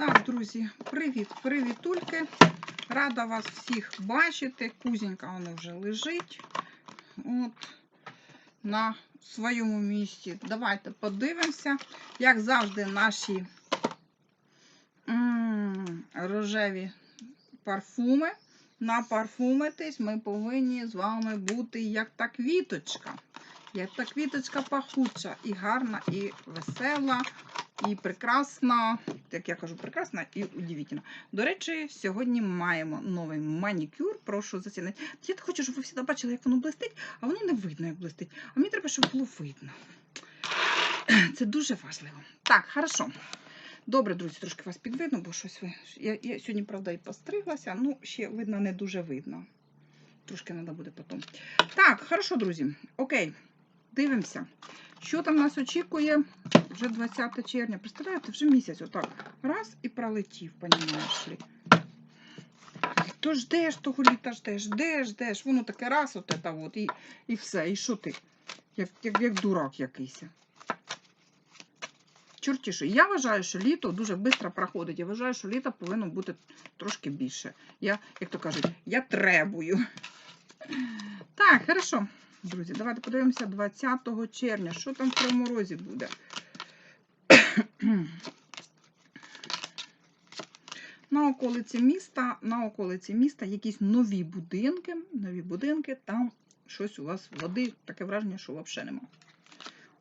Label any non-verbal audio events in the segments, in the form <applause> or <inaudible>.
Так, друзі, привіт, привітульки. Рада вас всіх бачити. Кузінька вона вже лежить. От на своєму місці. Давайте подивимося, як завжди, наші м, рожеві парфуми. Напарфумитись ми повинні з вами бути як та квіточка. Як та квіточка пахуча, і гарна, і весела, і прекрасна. Як я кажу, прекрасна і удивительна. До речі, сьогодні маємо новий манікюр. Прошу зацінити. Я так хочу, щоб ви всі бачили, як воно блистить, а воно не видно, як блистить. А мені треба, щоб було видно. <clears throat> Це дуже важливо. Так, хорошо. Добре, друзі, трошки вас підвидно, бо щось ви. Я, я сьогодні, правда, і постриглася, ну, ще видно, не дуже видно. Трошки треба буде потім. Так, хорошо, друзі. Окей, дивимося. Що там нас очікує вже 20 червня. Представляєте, вже місяць отак. Раз і пролетів, понімаєш ли. То ждеш того літа, ждеш, ждеш, ждеш. Воно таке раз, от це от, і, і все. І що ти? Як, як, як дурак якийсь. Чорті що. Я вважаю, що літо дуже швидко проходить. Я вважаю, що літо повинно бути трошки більше. Я, як то кажуть, я требую. Так, хорошо. Друзі, давайте подивимося 20 червня. Що там в Кривому Розі буде? <clears throat> На околиці міста, на околиці міста якісь нові будинки, нові будинки, там щось у вас води, таке враження, що взагалі нема.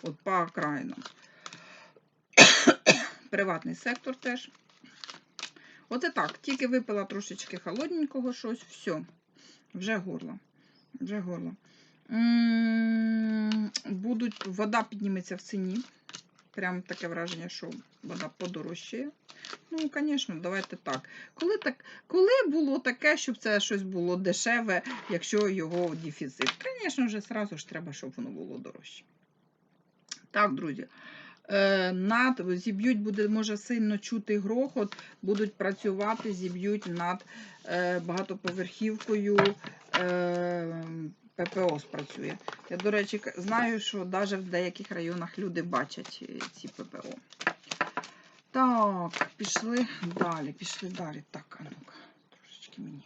От по окраїнам. <clears throat> Приватний сектор теж. Оце так, тільки випила трошечки холодненького щось, все, вже горло. Вже горло. Будуть, вода підніметься в ціні. Прям таке враження, що вода подорожчає. Ну, звісно, давайте так. Коли, так. коли було таке, щоб це щось було дешеве, якщо його дефіцит? Звісно вже зразу ж треба, щоб воно було дорожче. Так, друзі. Е, над, зіб'ють, буде, може сильно чути грохот, будуть працювати, зіб'ють над е, багатоповерхівкою. Е, ППО спрацює. Я, до речі, знаю, що навіть в деяких районах люди бачать е, ці ППО. Так, пішли далі, пішли далі. Так, а ну-ка, трошечки мені.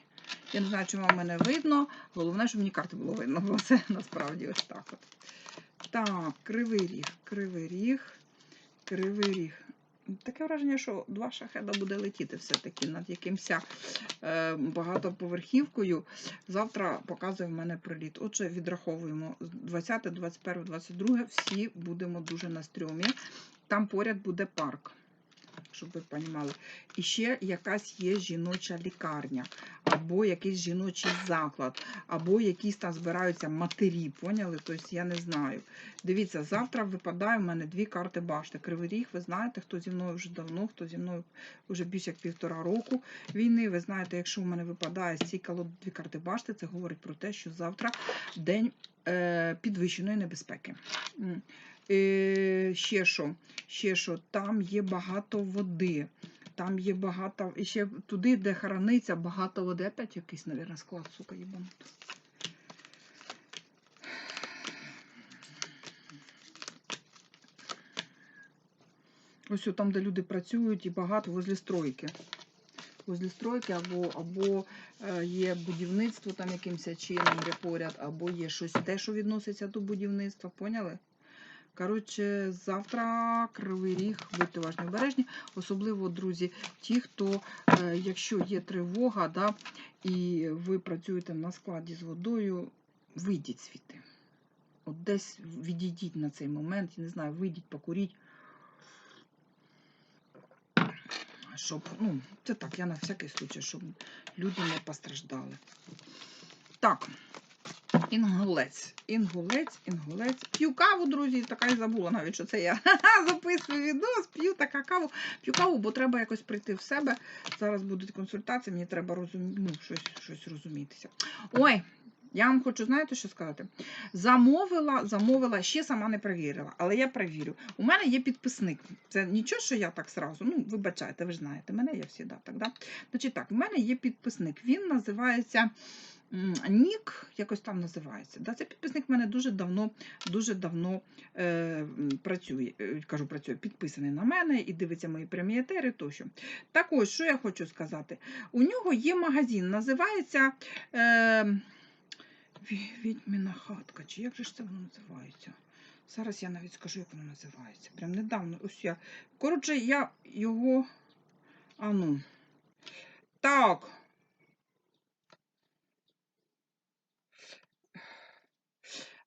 Я не знаю, чи вам мене видно. Головне, щоб мені карти було видно, бо це насправді ось так от. Так, кривий ріг, кривий ріг, кривий ріг. Таке враження, що два шахеда буде летіти все-таки над якимось е, багатоповерхівкою. Завтра показує в мене приліт. Отже, відраховуємо 20, 21, 22 всі будемо дуже на стрьомі. Там поряд буде парк, щоб ви розуміли. І ще якась є жіноча лікарня, або якийсь жіночий заклад, або якісь там збираються матері, поняли? Тобто я не знаю. Дивіться, завтра випадає в мене дві карти башти. Кривий ріг, ви знаєте, хто зі мною вже давно, хто зі мною вже більше як півтора року війни. Ви знаєте, якщо в мене випадає з колоди дві карти башти, це говорить про те, що завтра день е, підвищеної небезпеки. Е, ще що, ще що, там є багато води. Там є багато, і ще туди, де храниться багато води. Опять якийсь, мабуть, склад, сука, їбанут. Ось там, де люди працюють, і багато возле стройки. Возле стройки, або, або е, є будівництво там якимось чином є поряд, або є щось те, що відноситься до будівництва. Поняли? Коротше, завтра кривий ріг, будьте уважні обережні. Особливо, друзі, ті, хто, е, якщо є тривога, да, і ви працюєте на складі з водою, вийдіть звідти. От десь відійдіть на цей момент, я не знаю, вийдіть, покуріть. Щоб, ну, це так, я на всякий случай, щоб люди не постраждали. Так, інгулець, інгулець, інгулець. П'ю каву, друзі, така і забула навіть, що це я <laughs> записую відос, п'ю така каву. П'ю каву, бо треба якось прийти в себе. Зараз будуть консультації, мені треба розум... ну, щось, щось розумітися. Ой, я вам хочу, знаєте, що сказати? Замовила, замовила, ще сама не перевірила, але я перевірю. У мене є підписник. Це нічого, що я так сразу. Ну, вибачайте, ви ж знаєте, мене я всі так, да? Значить так, в мене є підписник. Він називається нік, якось там називається. Да? Це підписник в мене дуже давно, дуже давно е, працює, е, кажу, працює, підписаний на мене і дивиться мої прямі етери тощо. Так ось, що я хочу сказати. У нього є магазин, називається е, Відьміна хатка, чи як же ж це воно називається? Зараз я навіть скажу, як воно називається. Прям недавно. Ось я. Коротше, я його. А ну. Так.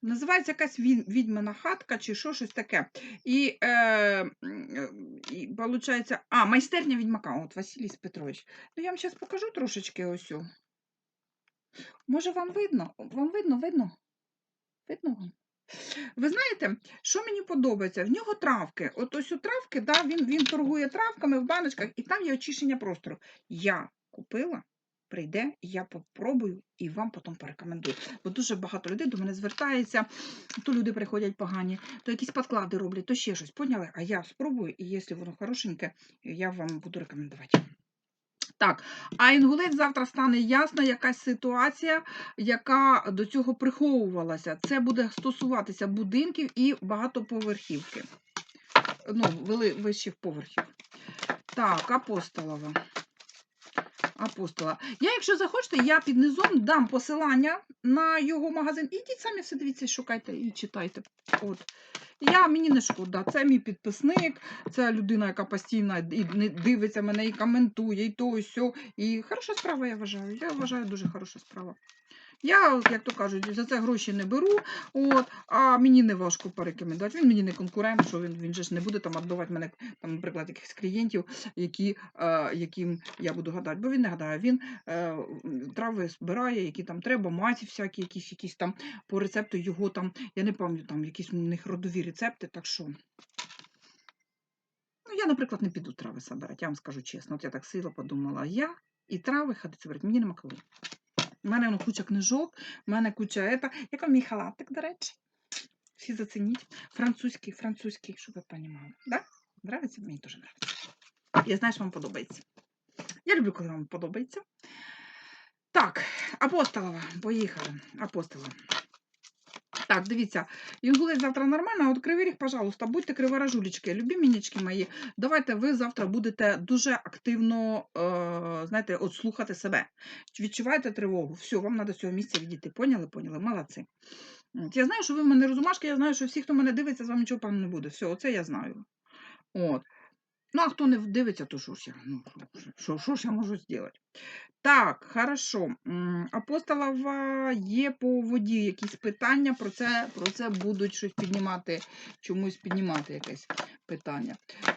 Називається якась відьмина хатка чи що, щось таке. І, е, і виходить, а, майстерня відьмака. От Василій Петрович. Ну, я вам зараз покажу трошечки ось. Може, вам видно? Вам видно, видно? Видно вам? Ви знаєте, що мені подобається? В нього травки. От ось у травки, да, він, він торгує травками в баночках, і там є очищення простору. Я купила, прийде, я попробую і вам потім порекомендую. Бо дуже багато людей до мене звертається, то люди приходять погані, то якісь подклади роблять, то ще щось. Поняли? А я спробую, і якщо воно хорошеньке, я вам буду рекомендувати. Так, а інгулець завтра стане ясна якась ситуація, яка до цього приховувалася. Це буде стосуватися будинків і багатоповерхівки. Ну, вищих поверхів. Так, апостолова. Апостола. Я, якщо захочете, я під низом дам посилання на його магазин. Ідіть самі все дивіться, шукайте і читайте. От. Я, мені не шкода, це мій підписник, це людина, яка постійно і дивиться мене, і коментує, і то, і сьо. І хороша справа, я вважаю. Я вважаю, дуже хороша справа. Я, як то кажуть, за це гроші не беру, от, а мені не важко порекомендувати. Він мені не конкурент, що він, він же ж не буде там відбивати мене, там, наприклад, якихось клієнтів, які, е, яким я буду гадати. Бо він не гадає, він е, трави збирає, які там треба, маті всякі, якісь, якісь там по рецепту його там, я не пам'ятаю, там якісь у них родові рецепти, так що. Ну, я, наприклад, не піду трави собирати, я вам скажу чесно. От я так сила подумала, я і трави ходити собирати, мені нема коли. У мене воно куча книжок, у мене куча ета. Як вам мій халатик, до речі? Всі зацініть. Французький, французький, щоб ви розуміли. Да? Нравиться? Мені дуже нравиться. Я знаю, що вам подобається. Я люблю, коли вам подобається. Так, апостолова, поїхали. Апостолова. Так, дивіться, інгулець завтра нормально, а от кривий ріг, пожалуйста, будьте криворожулечки, любі мінічки мої. Давайте ви завтра будете дуже активно, е, знаєте, от слухати себе. Відчуваєте тривогу. Все, вам треба з цього місця відійти. Поняли? Поняли? Молодці. От, Я знаю, що ви в мене розумашки, я знаю, що всі, хто мене дивиться, з вами нічого певно не буде. Все, оце я знаю. От. Ну, а хто не дивиться, то що ж я? Ну, що- що, ж я можу зробити? Так, хорошо. Апостолова є по воді якісь питання, про це, про це будуть щось піднімати, чомусь піднімати якесь питання.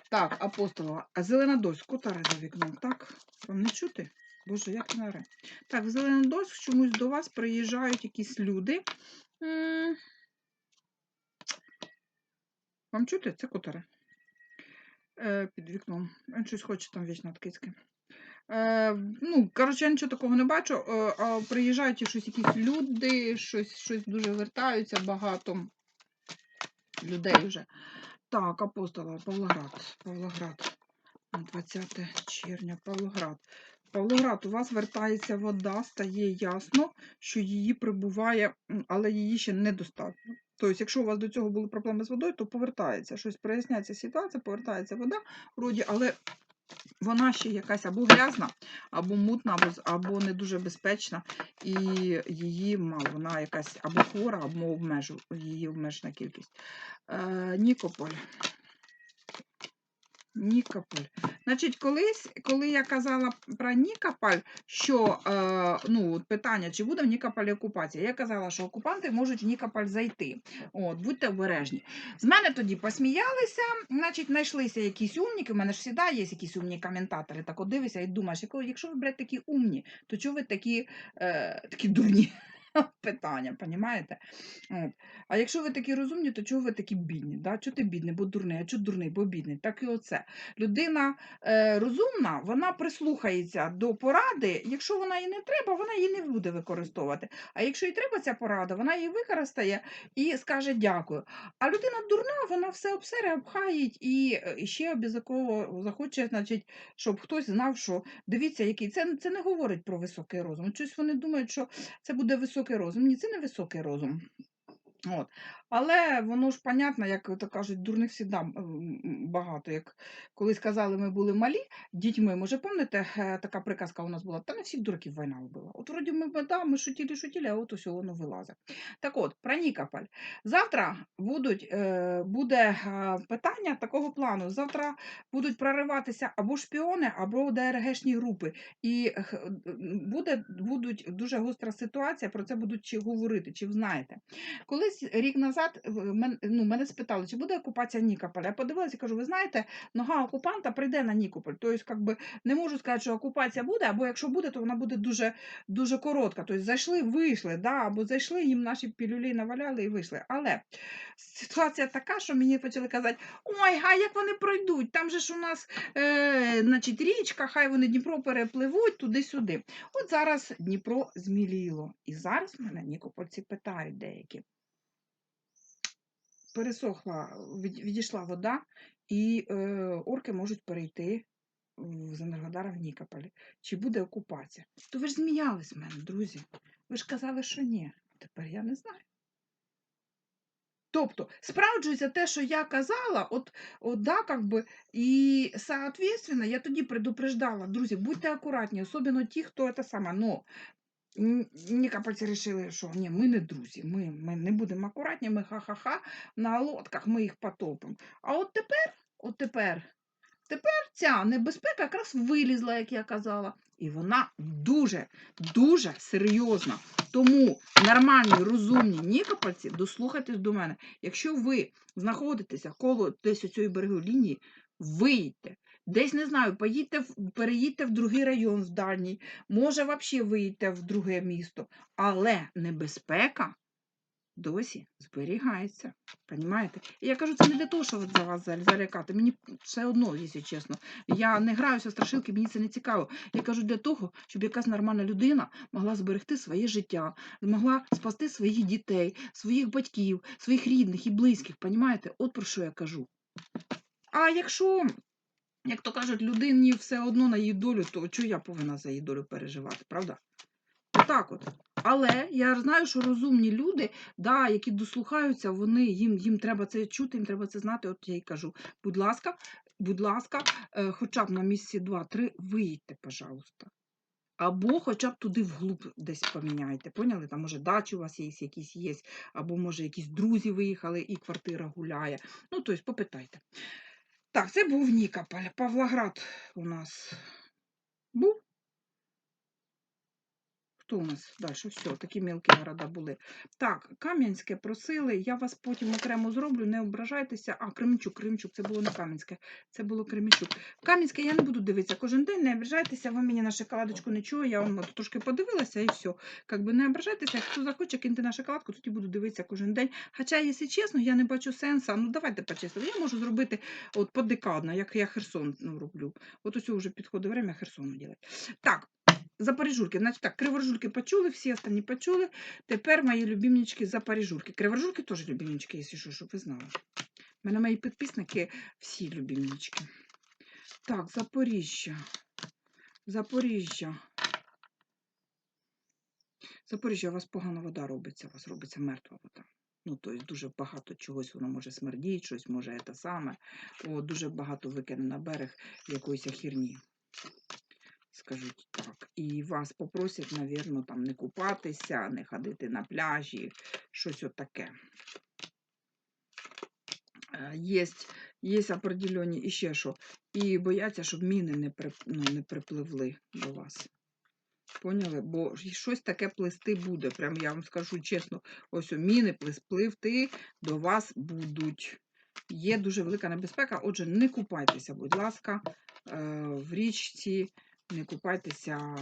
Так, апостолова. А зелена дощ, котаре за вікном, так? Вам не чути? Боже, як не оре. Так, в зелену дощ чомусь до вас приїжджають якісь люди. Вам чути? Це котаре. Е, під вікном. Він щось хоче там вічно кицьки. Е, ну, коротше, я нічого такого не бачу. Е, а приїжджають щось якісь люди, щось, щось дуже вертаються, багато людей вже. Так, апостола, Павлоград. Павлоград. 20 червня, Павлоград. Павлоград, у вас вертається вода, стає ясно, що її прибуває, але її ще недостатньо. Тобто, якщо у вас до цього були проблеми з водою, то повертається. Щось проясняється ситуація, повертається вода, вроді, але вона ще якась або грязна, або мутна, або, не дуже безпечна, і її мало. Вона якась або хвора, або обмежу, її обмежена кількість. Е, Нікополь. Нікополь. Значить, колись, коли я казала про Нікополь, що е, ну, питання, чи буде в Нікополі окупація, я казала, що окупанти можуть в Нікополь зайти. От, будьте обережні. З мене тоді посміялися, значить, знайшлися якісь умніки. У мене ж завжди є якісь умні коментатори. Так от дивишся і думаєш, якщо ви, блядь, такі умні, то чого ви такі, е, такі дурні? <laughs> питання, понімаєте? От. А якщо ви такі розумні, то чого ви такі бідні? Да? Чого ти бідний, бо дурний, а чого дурний, бо бідний? Так і оце. Людина е, розумна, вона прислухається до поради. Якщо вона їй не треба, вона її не буде використовувати. А якщо їй треба ця порада, вона її використає і скаже дякую. А людина дурна, вона все обсере, обхаїть і е, ще обов'язково захоче, значить, щоб хтось знав, що дивіться, який це, це не говорить про високий розум. Щось вони думають, що це буде високий розум. Ні, це не високий розум. От. Але воно ж понятно, як то кажуть, дурних завжди багато. Як колись казали, ми були малі дітьми. Може, пам'ятаєте, е, така приказка у нас була, та не всіх дураків війна вбила. От вроді ми да, ми шутілі, шутілі, а от усе воно вилазить. Так от, про Нікополь. Завтра будуть, е, буде е, питання такого плану. Завтра будуть прориватися або шпіони, або ДРГшні групи. І буде, будуть дуже гостра ситуація, про це будуть чи говорити, чи знаєте. Колись рік назад е, мен- ну, мене спитали, чи буде окупація Нікополя. Я подивилася і кажу, ви знаєте, нога окупанта прийде на Нікополь. Тобто, как би, не можу сказати, що окупація буде, або якщо буде, то вона буде дуже, дуже коротка. Тобто зайшли, вийшли, да, або зайшли, їм наші пілюлі наваляли і вийшли. Але ситуація така, що мені почали казати, ой, а як вони пройдуть? Там же ж у нас е, значить, річка, хай вони Дніпро перепливуть туди-сюди. От зараз Дніпро зміліло. І зараз мене нікопольці питають деякі. Пересохла, відійшла вода, і е, орки можуть перейти з Енергодара в Нікополі. Чи буде окупація? То ви ж зміялись з мене, друзі. Ви ж казали, що ні. Тепер я не знаю. Тобто, справджується те, що я казала, от, от да, как би, і соответственно, я тоді предупреждала, друзі, будьте акуратні, особливо ті, хто це саме, ну, н- Нікопольці вирішили, що ні, ми не друзі, ми, ми не будемо акуратні, ми ха-ха-ха, на лодках ми їх потопимо. А от тепер, от тепер, тепер ця небезпека якраз вилізла, як я казала, і вона дуже, дуже серйозна. Тому нормальні, розумні нікопольці, дослухайтесь до мене. Якщо ви знаходитеся коло десь цієї берегової лінії, виїдьте. Десь не знаю, поїдьте, переїдьте в другий район, в дальній, може, взагалі виїдьте в друге місто. Але небезпека досі зберігається. Понімаєте? Я кажу, це не для того, щоб за вас зал- залякати. Мені все одно, якщо чесно. Я не граюся в страшилки, мені це не цікаво. Я кажу для того, щоб якась нормальна людина могла зберегти своє життя, могла спасти своїх дітей, своїх батьків, своїх рідних і близьких. Понімаєте? От про що я кажу. А якщо, як то кажуть, людині все одно на її долю, то чого я повинна за її долю переживати, правда? Так от. Але я знаю, що розумні люди, да, які дослухаються, вони їм, їм треба це чути, їм треба це знати. От я й кажу, будь ласка, будь ласка, е, хоча б на місці 2-3 виїдьте, пожалуйста. Або хоча б туди вглуб десь поміняйте. Поняли? Там, може, дачі у вас є, якісь є, або, може, якісь друзі виїхали і квартира гуляє. Ну, тобто, попитайте. Так, це був Нікополь. Павлоград у нас був. Хто далі? Все, такі мілкі города були. Так, Кам'янське просили, я вас потім окремо зроблю, не ображайтеся. А, Кременчук, Кременчук, це було не Кам'янське, це було Кременчук. Кам'янське я не буду дивитися кожен день, не ображайтеся, ви мені на шоколадочку не чує, я вам трошки подивилася і все. Как би не ображайтеся, хто захоче киньте на шоколадку, тоді буду дивитися кожен день. Хоча, якщо чесно, я не бачу сенсу. Ну давайте по-чесному. Я можу зробити от подекадно, як я Херсон ну, роблю. От ось вже підходить время Херсону робити. Так. Запоріжурки. Значить так, криворжурки почули, всі останні почули. Тепер мої любимнички запоріжурки. Криворжурки теж любимнички, якщо що, щоб ви знали. У мене мої підписники всі любимнички. Так, Запоріжжя. Запоріжжя. Запоріжжя, у вас погана вода робиться, у вас робиться мертва вода. Ну, тобто дуже багато чогось воно може смердіти, щось може те саме. О, дуже багато викине на берег якоїсь хірні. Скажуть так. І вас попросять, навірно, там не купатися, не ходити на пляжі, щось отаке. Е, Єсть, є определені і ще що. І бояться, щоб міни не, при, ну, не припливли до вас. Поняли? Бо щось таке плисти буде. Прям я вам скажу чесно, ось о, міни пливти до вас будуть. Є дуже велика небезпека, отже, не купайтеся, будь ласка, е, в річці, не купайтеся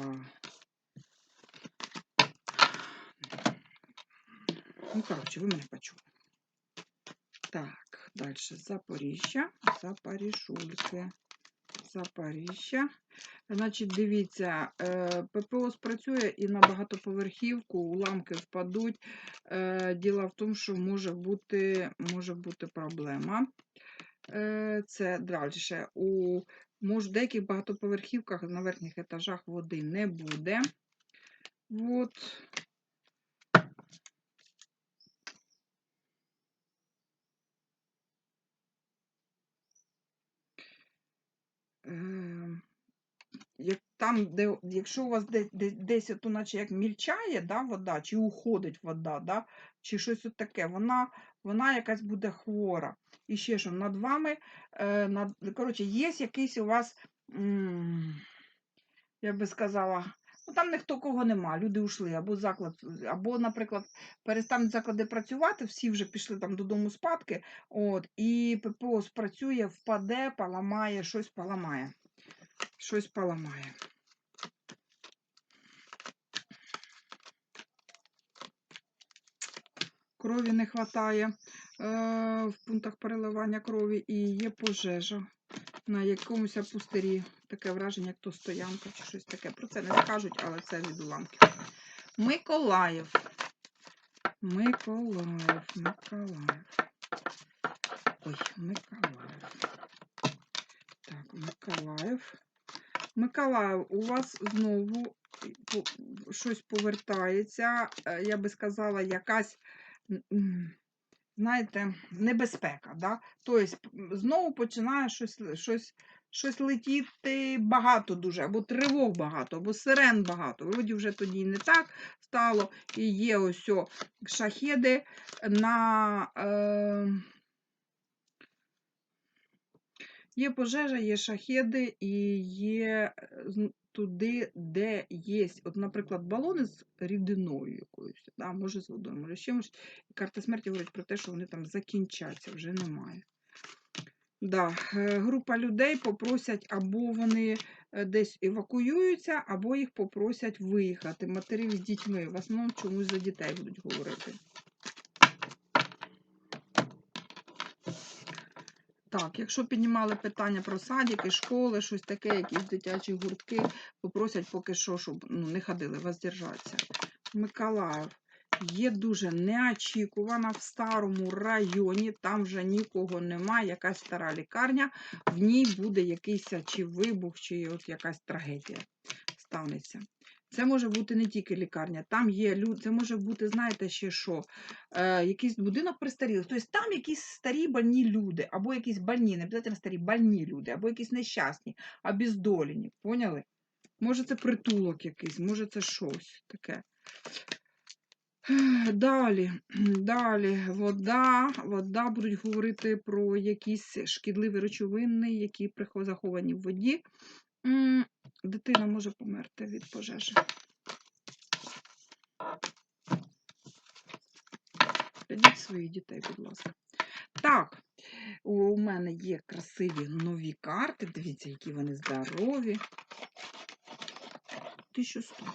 Ну, коротше, ви мене почули. Так, далі Запоріжжя, Запоріжульське, Запоріжжя. Значить, дивіться, е, ППО спрацює і на багатоповерхівку уламки впадуть. Е, Діло в тому, що може бути, може бути проблема. Е, Це далі. У може, в деяких багатоповерхівках на верхніх етажах води не буде. От. Е, як там, де, якщо у вас де, де, десь от, наче як мільчає да, вода, чи уходить вода, да, чи щось от таке, вона, вона якась буде хвора. І ще що над вами, е, над, коротше, є якийсь у вас, я би сказала, ну там ніхто кого нема, люди ушли, або заклад, або, наприклад, перестануть заклади працювати, всі вже пішли там додому спадки, от, і ППО спрацює, впаде, поламає, щось поламає. Щось поламає. Крові не вистачає е, в пунктах переливання крові і є пожежа на якомусь пустирі. Таке враження, як то стоянка чи щось таке. Про це не скажуть, але це від уламків. Миколаїв. Миколаїв, Миколаїв. Ой, Миколаїв. Так, Миколаїв. Миколаїв, у вас знову щось повертається, е, я би сказала, якась, знаєте, небезпека. Да? Тобто знову починає щось, щось, щось летіти багато дуже, або тривог багато, або сирен багато. Вроді вже тоді не так стало. І є ось о шахеди на. Е, Є пожежа, є шахеди і є е, туди, де є, от, наприклад, балони з рідиною якоюсь, да, може з водою, може з чимось. Карта смерті говорить про те, що вони там закінчаться, вже немає. Да, е, група людей попросять, або вони е, десь евакуюються, або їх попросять виїхати. Матері з дітьми. В основному чомусь за дітей будуть говорити. Так, якщо піднімали питання про садики, школи, щось таке, якісь дитячі гуртки, попросять поки що, щоб ну, не ходили, воздержатися. Миколаїв. Є дуже неочікувана в старому районі, там вже нікого немає, якась стара лікарня, в ній буде якийсь чи вибух, чи от якась трагедія станеться. Це може бути не тільки лікарня, там є люди, це може бути, знаєте, ще що, е, якийсь будинок престарілих. Тобто там якісь старі больні люди, або якісь больні, не обов'язково старі, больні люди, або якісь нещасні, обездолені. Поняли? Може, це притулок якийсь, може це щось таке. Далі, далі, вода, вода, будуть говорити про якісь шкідливі речовини, які заховані в воді. Дитина може померти від пожежі. Глядіть своїх дітей, будь ласка. Так, у мене є красиві нові карти. Дивіться, які вони здорові. 1100.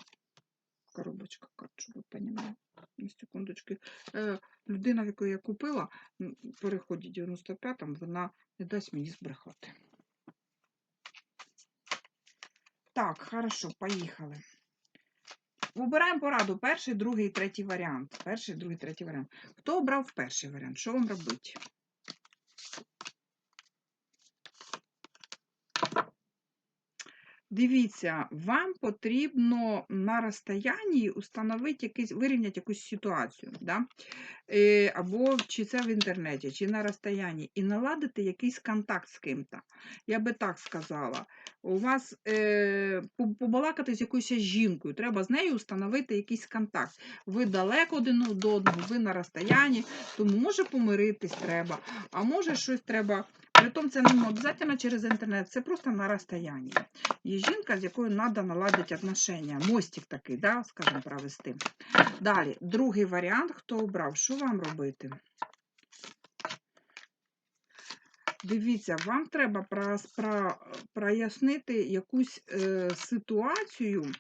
Коробочка карт, щоб ви розуміли. На секундочки. Е, людина, яку я купила, переході 95-м, вона не дасть мені збрехати. Так, хорошо, поїхали. Вибираємо пораду. Перший, другий, третій варіант. Перший, другий, третій варіант. Хто обрав перший варіант? Що вам робити? Дивіться, вам потрібно на розстоянні установити якийсь, вирівняти якусь ситуацію, да? е, або чи це в інтернеті, чи на розстоянні, і наладити якийсь контакт з ким-то. Я би так сказала. У вас е, побалакати з якоюсь жінкою, треба з нею встановити якийсь контакт. Ви далеко один від одного, ви на розстоянні, тому може помиритись треба, а може щось треба. Притом це не обов'язково через інтернет, це просто на розстоянні. Є жінка, з якою треба наладити отношення. Мостик такий, да, скажімо, провести. Далі, другий варіант, хто обрав, що вам робити? Дивіться, вам треба прояснити якусь е, ситуацію.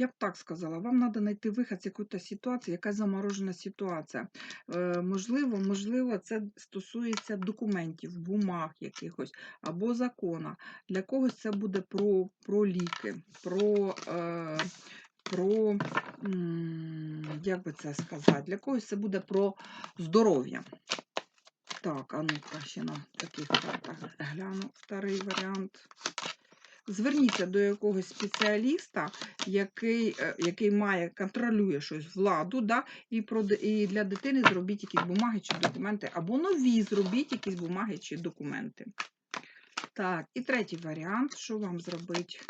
Я б так сказала, вам треба знайти вихід з якоїсь ситуації, яка заморожена ситуація. Е, можливо, можливо, це стосується документів, бумаг якихось або закона. Для когось це буде про, про ліки, про. Е, про, як би це сказати, для когось це буде про здоров'я. Так, а ну-ка, на таких картах гляну вторий варіант. Зверніться до якогось спеціаліста, який, е, який має, контролює щось владу, да, і, і для дитини зробіть якісь бумаги чи документи, або нові зробіть якісь бумаги чи документи. Так, і третій варіант, що вам зробити?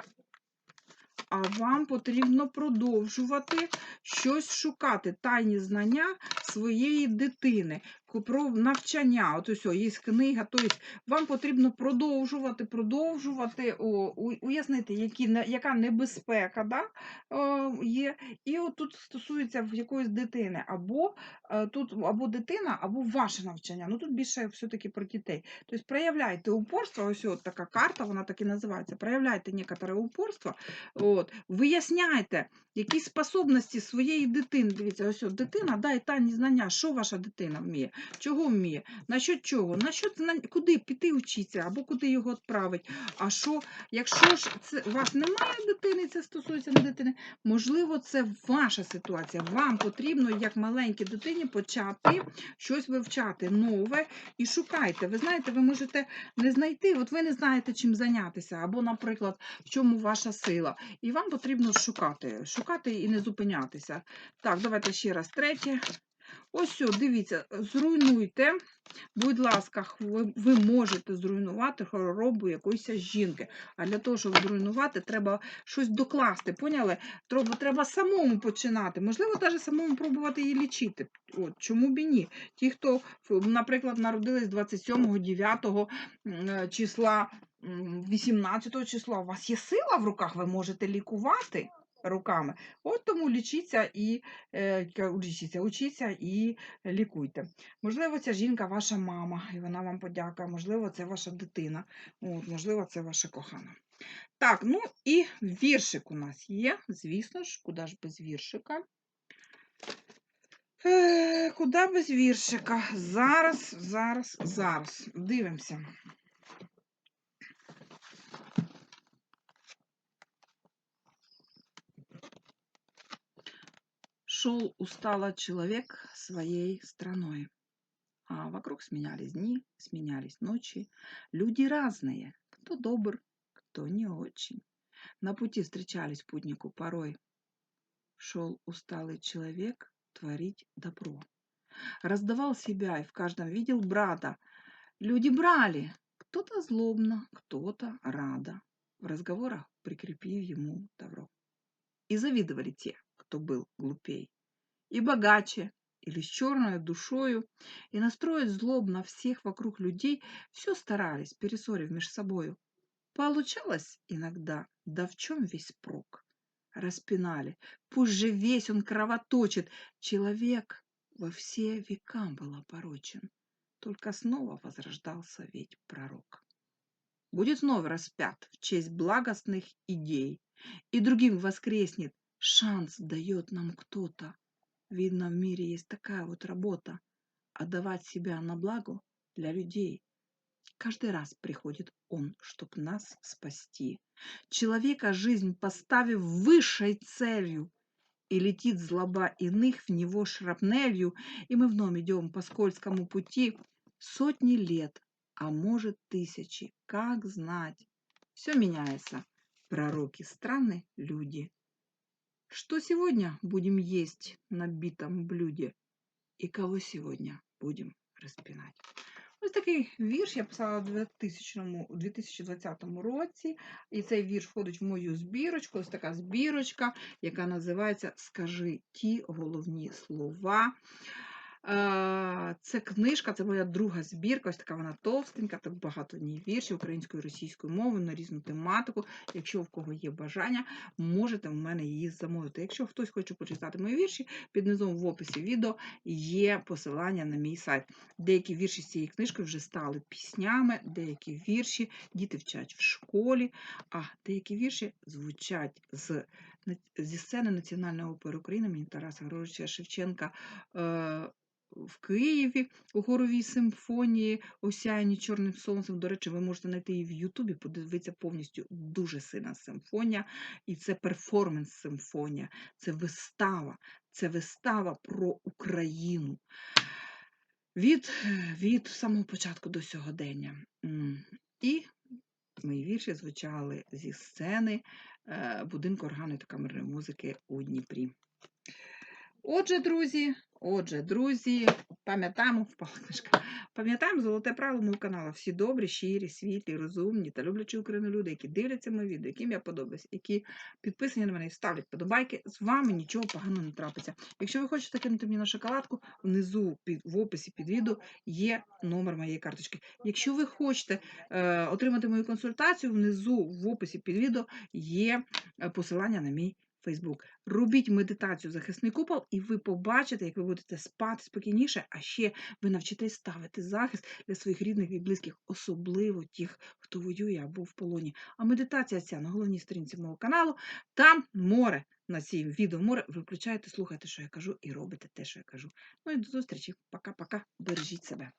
А вам потрібно продовжувати щось шукати, тайні знання своєї дитини, про навчання. От ось, є книга, тобто вам потрібно продовжувати, продовжувати, о, уяснити, які, яка небезпека да, о, є. І от тут стосується якоїсь дитини, або е, тут або дитина, або ваше навчання. Ну тут більше все-таки про дітей. Тобто проявляйте упорство, ось от така карта, вона так і називається. Проявляйте некоторе упорство, от, виясняйте, які способності своєї дитини. Дивіться, ось от дитина, дай тайні знання, що ваша дитина вміє, чого вміє, на що чого, на що куди піти вчитися, або куди його відправити. А що, якщо ж це у вас немає дитини, це стосується не дитини, можливо, це ваша ситуація. Вам потрібно, як маленькій дитині, почати щось вивчати нове і шукайте. Ви знаєте, ви можете не знайти, от ви не знаєте, чим зайнятися, або, наприклад, в чому ваша сила. І вам потрібно шукати, шукати і не зупинятися. Так, давайте ще раз третє. Ось, дивіться, зруйнуйте, будь ласка, ви, ви можете зруйнувати хворобу якоїсь жінки. А для того, щоб зруйнувати, треба щось докласти. Поняли? Треба, треба самому починати. Можливо, навіть самому пробувати її лічити. От, чому б і ні? Ті, хто, наприклад, народились 27-9 е, числа, м, 18 числа, у вас є сила в руках, ви можете лікувати руками. От тому лічіться і е, лічіться, учіться і лікуйте. Можливо, ця жінка ваша мама, і вона вам подяка. Можливо, це ваша дитина. От, можливо, це ваша кохана. Так, ну і віршик у нас є. Звісно ж, куди ж без віршика? Е, куди без віршика? Зараз, зараз, зараз. Дивимося. Шел устало человек своей страной, а вокруг сменялись дни, сменялись ночи. Люди разные, кто добр, кто не очень. На пути встречались путнику порой. Шел усталый человек творить добро. Раздавал себя и в каждом видел брата. Люди брали, кто-то злобно, кто-то рада. В разговорах прикрепив ему добро. И завидовали те, кто был глупей, и богаче, или с черной душою, и настроить злоб на всех вокруг людей все старались, перессорив между собою. Получалось иногда, да в чем весь прок? Распинали, пусть же весь он кровоточит, человек во все века был опорочен, только снова возрождался ведь пророк. Будет вновь распят в честь благостных идей, и другим воскреснет, шанс дает нам кто-то. Видно, в мире есть такая вот работа – отдавать себя на благо для людей. Каждый раз приходит он, чтоб нас спасти. Человека жизнь поставив высшей целью, и летит злоба иных в него шрапнелью, и мы вновь идем по скользкому пути сотни лет, а может тысячи, как знать. Все меняется. Пророки страны, люди. Что сегодня будем есть на битом блюде? І кого сьогодні будемо розпинати? Ось такий вірш я писала у 2000, у 2020 році, і цей вірш входить в мою збірочку. Ось така збірочка, яка називається Скажи ті головні слова. Це книжка, це моя друга збірка, ось така вона товстенька, так багато в ній віршів українською і російською мовою на різну тематику. Якщо в кого є бажання, можете в мене її замовити. Якщо хтось хоче почитати мої вірші, під низом в описі відео є посилання на мій сайт. Деякі вірші з цієї книжки вже стали піснями, деякі вірші діти вчать в школі, а деякі вірші звучать з зі сцени Національної опери України імені Тараса Григоровича Шевченка е, в Києві у хоровій симфонії Осяяні чорним сонцем. До речі, ви можете знайти її в Ютубі, подивитися повністю дуже сильна симфонія. І це перформанс-симфонія, це вистава, це вистава про Україну. Від, від самого початку до сьогодення. І мої вірші звучали зі сцени е, будинку органної та камерної музики у Дніпрі. Отже, друзі, отже, друзі, пам'ятаємо. Пам'ятаємо золоте правило мого каналу. Всі добрі, щирі, світлі, розумні та люблячі Україну люди, які дивляться мої відео, яким я подобаюсь, які підписані на мене і ставлять подобайки. З вами нічого поганого не трапиться. Якщо ви хочете кинути мені на шоколадку, внизу під, в описі під відео є номер моєї карточки. Якщо ви хочете е, отримати мою консультацію, внизу в описі під відео є е, посилання на мій Фейсбук. Робіть медитацію захисний купол, і ви побачите, як ви будете спати спокійніше, а ще ви навчитесь ставити захист для своїх рідних і близьких, особливо тих, хто воює або в полоні. А медитація ця на головній сторінці мого каналу. Там море на цій відео море. Ви включаєте, слухаєте, що я кажу, і робите те, що я кажу. Ну і до зустрічі. Пока-пока. Бережіть себе.